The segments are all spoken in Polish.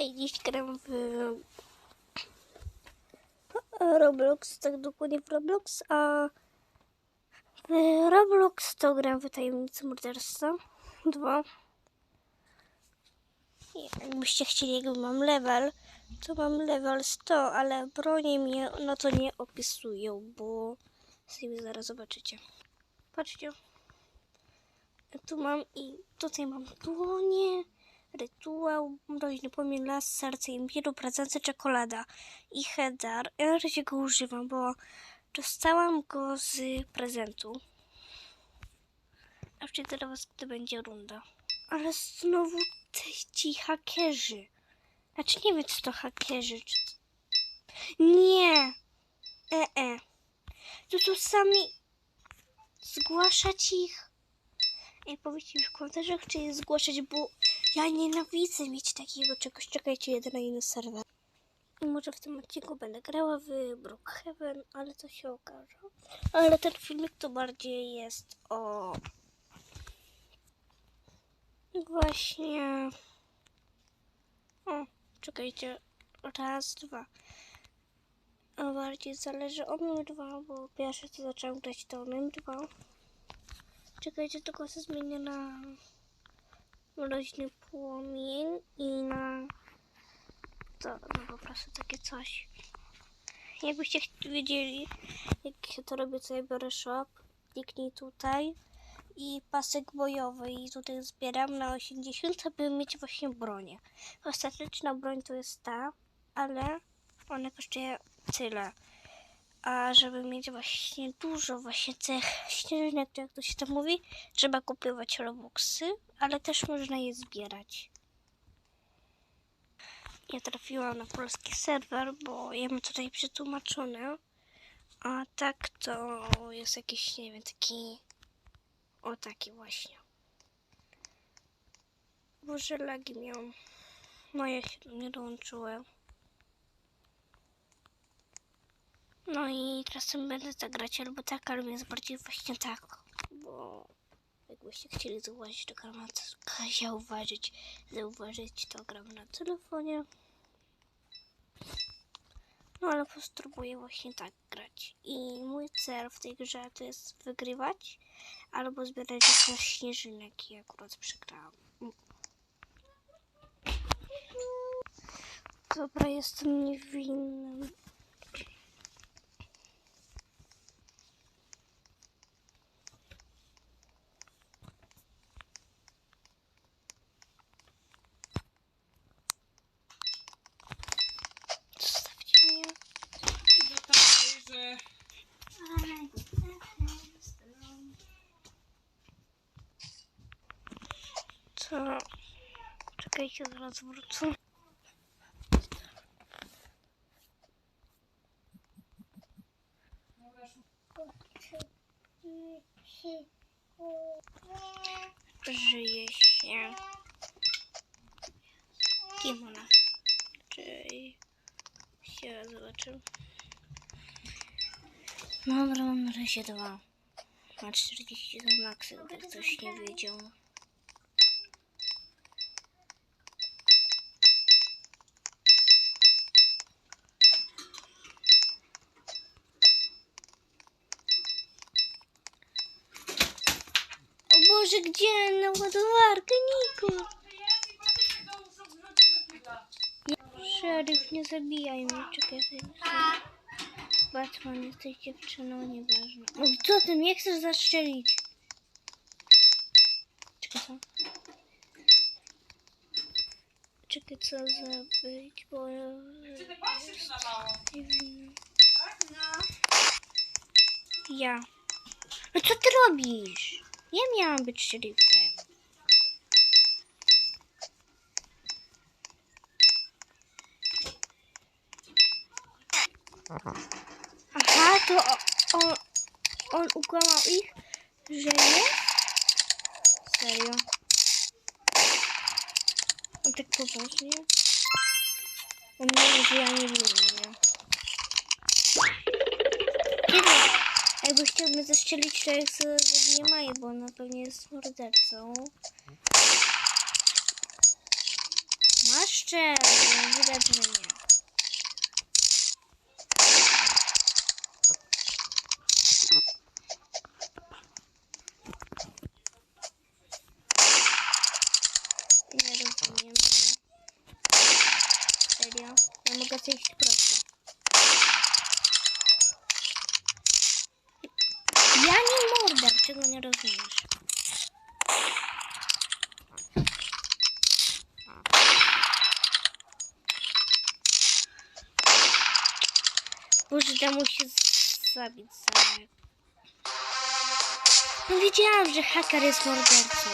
Hej, dziś gram w Roblox, tak dokładnie w Roblox, a w Roblox to gram w Tajemnicy Morderstwa 2. I Jakbyście chcieli, jakby mam level, to mam level 100, ale bronie mnie no to nie opisują, bo sobie zaraz zobaczycie. Patrzcie. Tu mam i tutaj mam dłonie, rytuał, mroźny płomień, las, serce, imbiru, pracująca czekolada i headar. Ja na razie go używam, bo dostałam go z prezentu. A wtedy teraz gdy będzie runda. Ale znowu te ci hakerzy. Znaczy nie wiem, czy to hakerzy, czy... Nie! E, e. To są sami... Zgłaszać ich. Ej, powiedzcie mi w komentarzach, czy je zgłaszać, bo ja nienawidzę mieć takiego czegoś. Czekajcie, jeden na inny serwer. I może w tym odcinku będę grała w Brookhaven, ale to się okaże. Ale ten filmik to bardziej jest o... Właśnie... O, czekajcie. Raz, dwa. A bardziej zależy o nim dwa, bo pierwsze co zaczęłam grać to nim dwa. Czekajcie, tylko się zmienię na mroźny płomień i na to, no po prostu takie coś. Jakbyście wiedzieli, jak się to robi, co ja biorę shop, kliknij tutaj i pasek bojowy i tutaj zbieram na 80, aby mieć właśnie bronię. Ostateczna broń to jest ta, ale ona kosztuje tyle. A żeby mieć właśnie dużo właśnie tych śnieżynek, to jak to się to mówi, trzeba kupować robuxy, ale też można je zbierać. Ja trafiłam na polski serwer, bo ja mam tutaj przetłumaczone. A tak to jest jakiś, nie wiem, taki... O, taki właśnie. Boże, lagi miał. No, ja się do dołączyłem. No i czasem będę tak grać albo tak, ale jest bardziej właśnie tak, bo jakbyście chcieli zauważyć, to gram na zauważyć, zauważyć, to gram na telefonie. No ale postróbuję właśnie tak grać. I mój cel w tej grze to jest wygrywać albo zbierać jakieś śnieżynek i akurat przegrałam. Dobra, jestem niewinny. Zostawcie mnie. do takiej, że Co? Czekajcie, zaraz wrócę. Żyje się. Kim ona? Czy się zobaczył? Dobra, mam na razie dwa. Ma 40 za maksy, gdy ktoś nie wiedział. O Boże, gdzie na ładowarkę, Niko? Szeryf, nie zabijaj mnie, czekaj. Batman, jesteś dziewczyną, nieważne. No co ty, mnie chcesz zastrzelić? Czekaj, co? Czekaj, co zabić, bo... Czy ty patrzysz na mało? Nie wiem. Ja. No co ty robisz? Ja miałam być szeryfem. Aha, to on, on ukłamał ich, że nie? Serio? On tak poważnie? On nie wie, że ja nie wiem. Jakby chciał mnie zastrzelić, to jak sobie nie maje, bo ona pewnie jest mordercą. Masz szczerze. udać, że nie. Nie rozumiem. Serio? Ja mogę zejść prosto. Ja nie morder, czego nie rozumiesz? Boże, da mu się z- zabić za... No wiedziałam, że haker jest mordercą.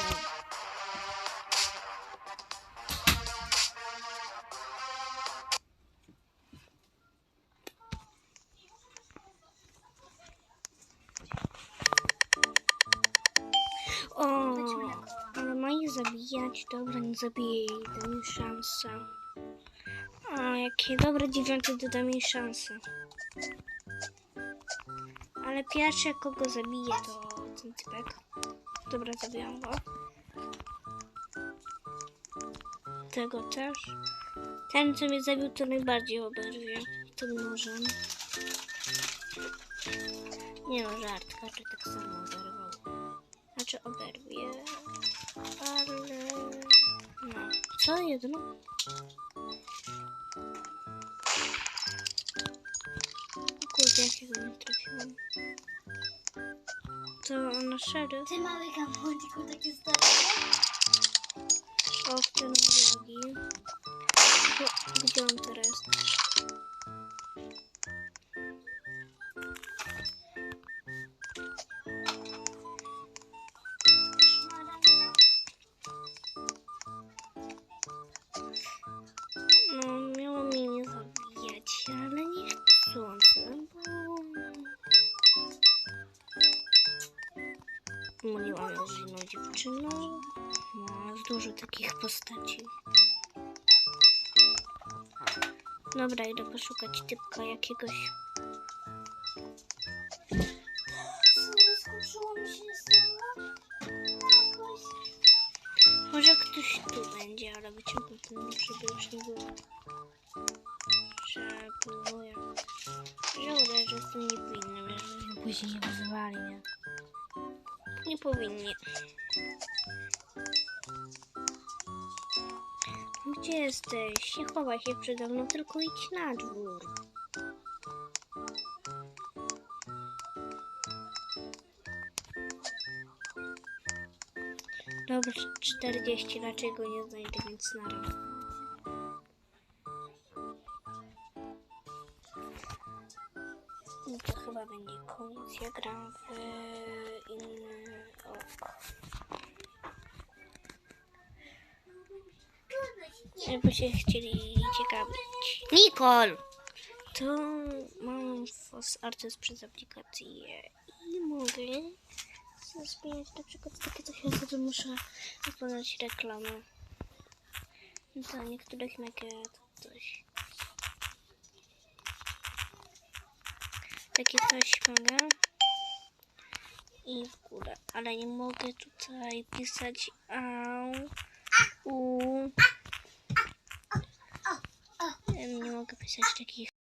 Zabijać. Dobra, nie zabiję jej, dam jej szansę. A, jakie dobre dziewiąty, dodam jej szansę. Ale pierwsze, kogo zabiję, to ten typek. Dobra, zabijam go. Tego też. Ten, co mnie zabił, to najbardziej oberwie. Tym nożem. Nie no, żart, każdy tak samo oberwał. Znaczy oberwie, ale... No, co jedno? Kurde, jakiego nie trafiłam. To na szereg. Ty mały kampudziku takie zdrowie? O, w tym drogi. Gdzie- Gdzie on teraz? No, jest dużo takich postaci. Dobra, idę poszukać typka jakiegoś. Może ktoś tu będzie, ale wyciągnę ten, żeby już nie było. Żałuję, że z tym nie powinny, żeby mnie później nie wyzywali, nie? Nie powinni. Gdzie jesteś? Nie chowaj się przede mną, tylko idź na dwór. Dobra, 40, raczej go nie znajdę, więc nara. No to chyba będzie koniec. Ja gram w inny ok. Jakby się chcieli ciekawić. Nikol! To mam fos artys przez aplikację i mogę zmieniać na przykład takie coś, jak to muszę wykonać reklamę. Dla niektórych nugget coś. Takie coś mogę. I w górę, ale nie mogę tutaj pisać au, u. Nie mogę pisać takich